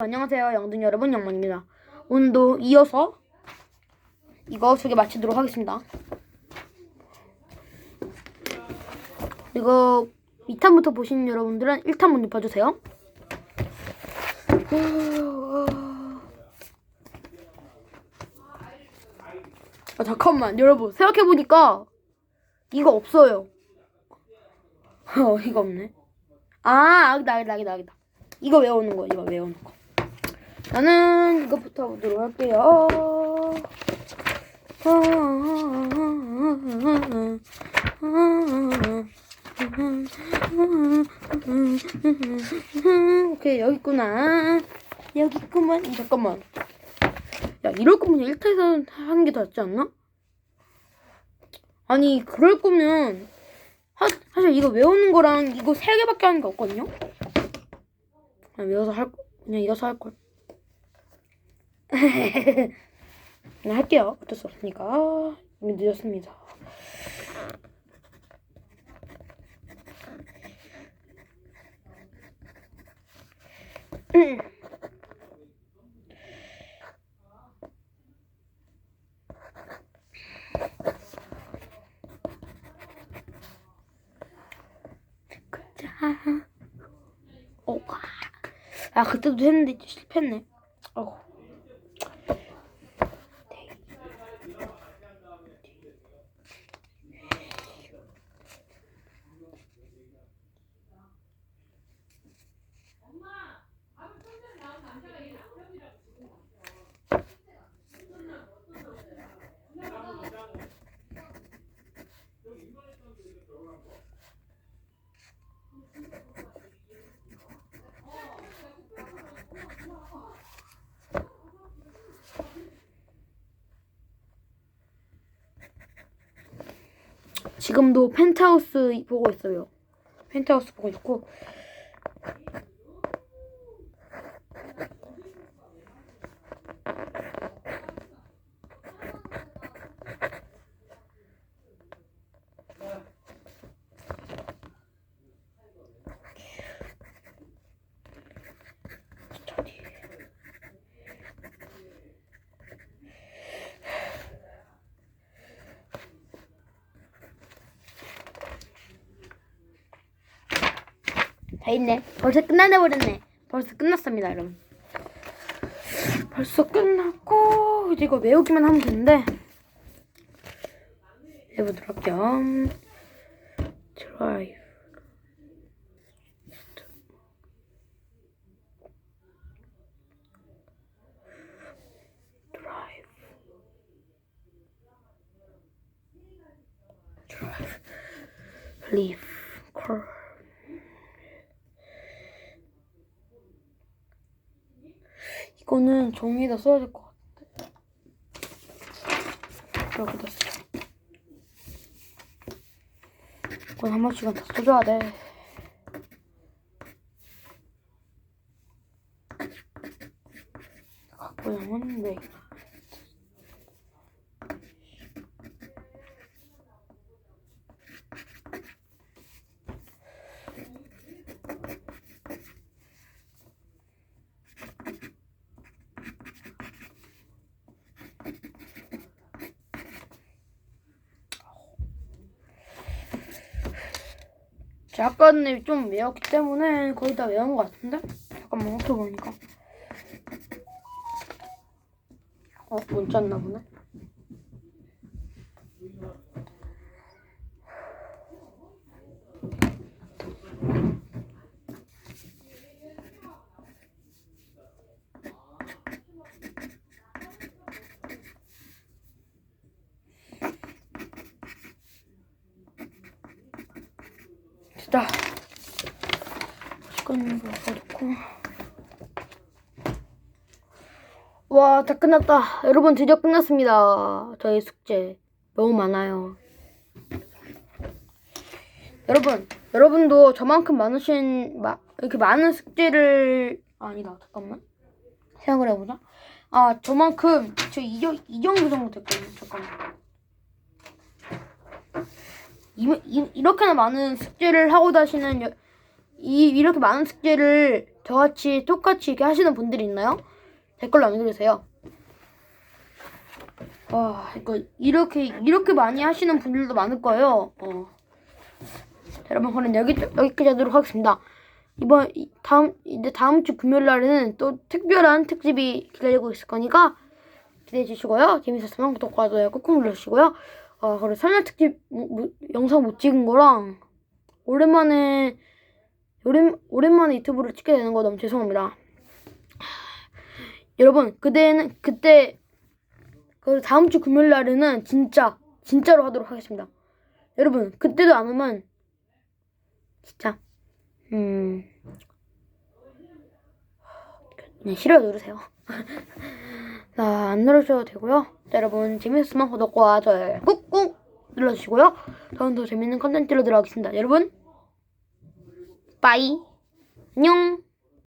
안녕하세요 영등 여러분 영만입니다. 오늘도 이어서 이거 두개 마치도록 하겠습니다. 이거 2탄부터 보시는 여러분들은 1탄 먼저 봐주세요. 아 잠깐만 여러분. 생각해보니까 이거 없어요. 어 이거 없네. 아 여기다 여기다 여기다 이거 외우는 거 이거 외우는 거 나는 이거부터 보도록 할게요. 오케이 여기 있구나. 여기 있구만. 잠깐만. 야 이럴 거면 1타에서 하는 게더 낫지 않나? 아니 그럴 거면 하, 사실 이거 외우는 거랑 이거 세 개밖에 하는 게 없거든요. 그냥 외워서 할 거. 그냥 이어서 할 걸. 그냥 할게요. 어쩔 수 없으니까. 이미 늦었습니다. 오, 아 그때도 했는데 실패했네. 어. 지금도 펜트하우스 보고 있어요. 펜트하우스 보고 있고. 다 있네. 벌써 끝나네 버렸네. 벌써 끝났습니다, 여러분. 벌써 끝났고 이제 이거 외우기만 하면 되는데 해보도록 할게요. 드라이브. 드라이브. 드라이브. 리브. 콜. 이거는 종이에다 써야 될 것 같아. 여기다 써. 이건 한 번씩은 다 써줘야 돼. 각모양은 네. 제가 아까는 좀 외웠기 때문에 거의 다 외운 것 같은데? 잠깐만 훑어보니까 어? 못 짰나 보네 됐다 시간 거 넣고 와, 다 끝났다. 여러분, 드디어 끝났습니다. 저희 숙제. 너무 많아요. 여러분, 여러분도 저만큼 많으신, 마, 이렇게 많은 숙제를, 아니다, 잠깐만. 생각을 해보자. 아, 저만큼, 저 이, 정- 이 정도 정도 됐거든요. 잠깐만. 이, 이, 이렇게나 많은 숙제를 하고 다시는 여, 이 이렇게 많은 숙제를 저같이 똑같이 이렇게 하시는 분들이 있나요? 댓글 남겨주세요. 와 이거 이렇게 이렇게 많이 하시는 분들도 많을 거예요. 어. 자, 여러분 그럼 여기 여기까지 하도록 하겠습니다. 이번 이- 다음 이제 다음 주 금요일 날에는 또 특별한 특집이 기다리고 있을 거니까 기대해 주시고요. 재밌었으면 구독과 좋아요 꾹꾹 눌러주시고요. 어 그리고 설날 특집 뭐- 뭐- 영상 못 찍은 거랑 오랜만에 오랜 오랜만에 유튜브를 찍게 되는 거 너무 죄송합니다. 여러분 그때는 그때 그 다음 주 금요일 날에는 진짜 진짜로 하도록 하겠습니다. 여러분 그때도 안 오면 진짜 음 그냥 싫어요 누르세요. 자, 안 누르셔도 되고요. 자, 여러분 재밌었으면 구독과 좋아요 꾹꾹 눌러주시고요. 다음 더 재밌는 컨텐츠로 들어가겠습니다. 여러분 빠이 안녕